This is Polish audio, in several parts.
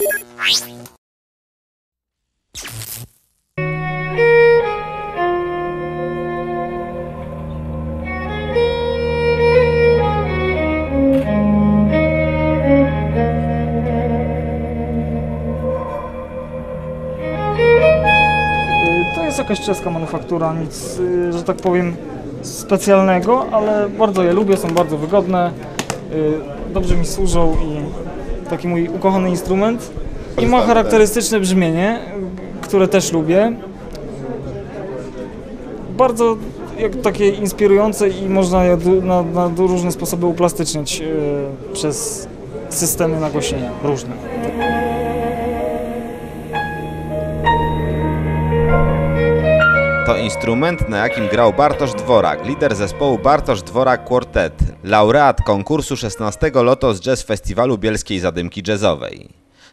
Y, jakaś czeska manufaktura, nic, y, że tak powiem, specjalnego, ale bardzo je lubię, są bardzo wygodne, y, dobrze mi służą i taki mój ukochany instrument. I ma charakterystyczne brzmienie, które też lubię. Bardzo jak takie inspirujące i można je na, na różne sposoby uplastyczniać y, przez systemy nagłośnienia różne. To instrument, na jakim grał Bartosz Dworak, lider zespołu Bartosz Dworak Quartet, laureat konkursu 16 Lotos Jazz Festiwalu Bielskiej Zadymki Jazzowej.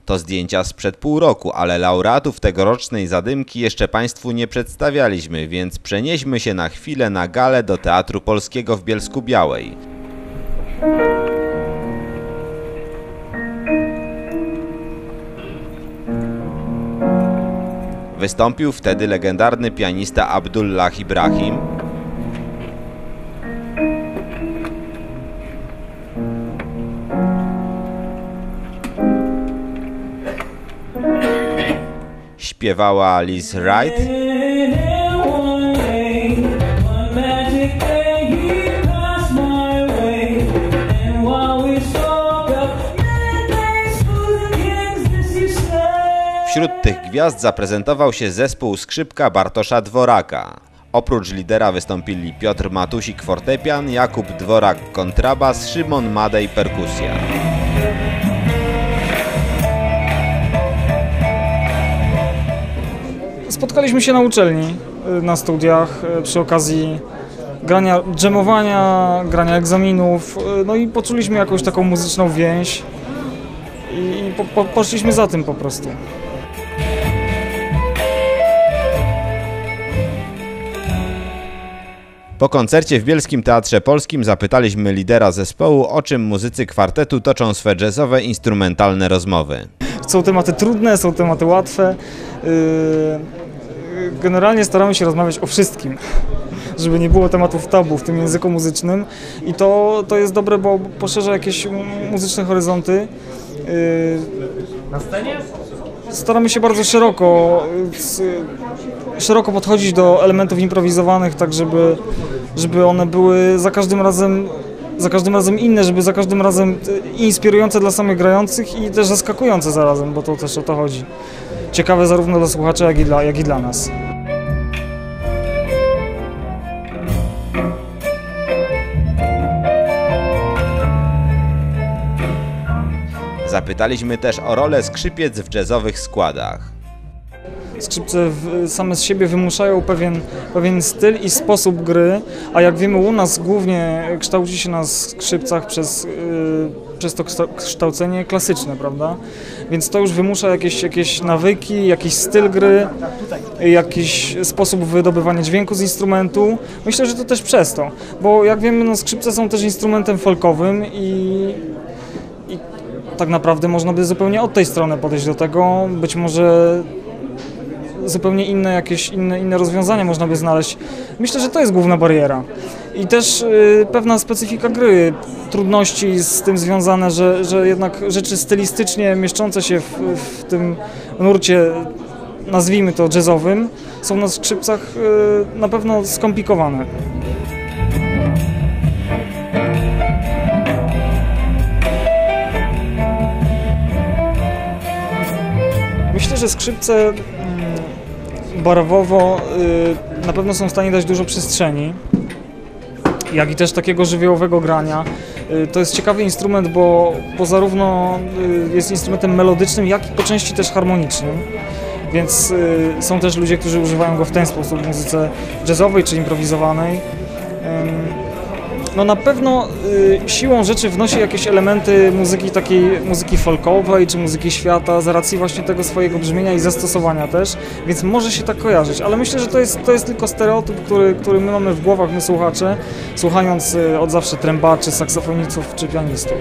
To zdjęcia sprzed pół roku, ale laureatów tegorocznej zadymki jeszcze Państwu nie przedstawialiśmy, więc przenieśmy się na chwilę na galę do Teatru Polskiego w Bielsku Białej. Wystąpił wtedy legendarny pianista Abdullah Ibrahim, śpiewała Liz Wright, Wśród tych gwiazd zaprezentował się zespół skrzypka Bartosza Dworaka. Oprócz lidera wystąpili Piotr Matusik fortepian, Jakub Dworak kontrabas, Szymon Madej perkusja. Spotkaliśmy się na uczelni, y, na studiach, y, przy okazji grania, dżemowania, grania egzaminów, y, no i poczuliśmy jakąś taką muzyczną więź i po, po, poszliśmy za tym po prostu. Po koncercie w Bielskim Teatrze Polskim zapytaliśmy lidera zespołu, o czym muzycy kwartetu toczą swe jazzowe, instrumentalne rozmowy. Są tematy trudne, są tematy łatwe. y, Generalnie staramy się rozmawiać o wszystkim, żeby nie było tematów tabu w tym języku muzycznym i to, to jest dobre, bo poszerza jakieś muzyczne horyzonty. Y, Staramy się bardzo szeroko, szeroko podchodzić do elementów improwizowanych, tak żeby, żeby one były za każdym razem za każdym razem inne, żeby za każdym razem y, inspirujące dla samych grających i też zaskakujące zarazem, bo to też o to chodzi. Ciekawe zarówno dla słuchaczy, jak i dla, jak i dla nas. Zapytaliśmy też o rolę skrzypiec w jazzowych składach. Skrzypce same z siebie wymuszają pewien, pewien styl i sposób gry, a jak wiemy u nas głównie kształci się na skrzypcach przez, yy, przez to kształ- kształcenie klasyczne, prawda? Więc to już wymusza jakieś, jakieś nawyki, jakiś styl gry, jakiś sposób wydobywania dźwięku z instrumentu. Myślę, że to też przez to, bo jak wiemy, no, skrzypce są też instrumentem folkowym i tak naprawdę można by zupełnie od tej strony podejść do tego. Być może zupełnie inne jakieś inne, inne rozwiązania można by znaleźć. Myślę, że to jest główna bariera. I też y, pewna specyfika gry, trudności z tym związane, że, że jednak rzeczy stylistycznie mieszczące się w, w tym nurcie, nazwijmy to jazzowym, są na skrzypcach y, na pewno skomplikowane. Że skrzypce mm, barwowo y, na pewno są w stanie dać dużo przestrzeni, jak i też takiego żywiołowego grania. Y, To jest ciekawy instrument, bo, bo zarówno y, jest instrumentem melodycznym, jak i po części też harmonicznym. Więc są też ludzie, którzy używają go w ten sposób w muzyce jazzowej czy improwizowanej. No na pewno y, siłą rzeczy wnosi jakieś elementy muzyki takiej muzyki folkowej czy muzyki świata z racji właśnie tego swojego brzmienia i zastosowania też, więc może się tak kojarzyć, ale myślę, że to jest, to jest tylko stereotyp, który, który my mamy w głowach, my słuchacze, słuchając y, od zawsze trębaczy, saksofonistów czy pianistów.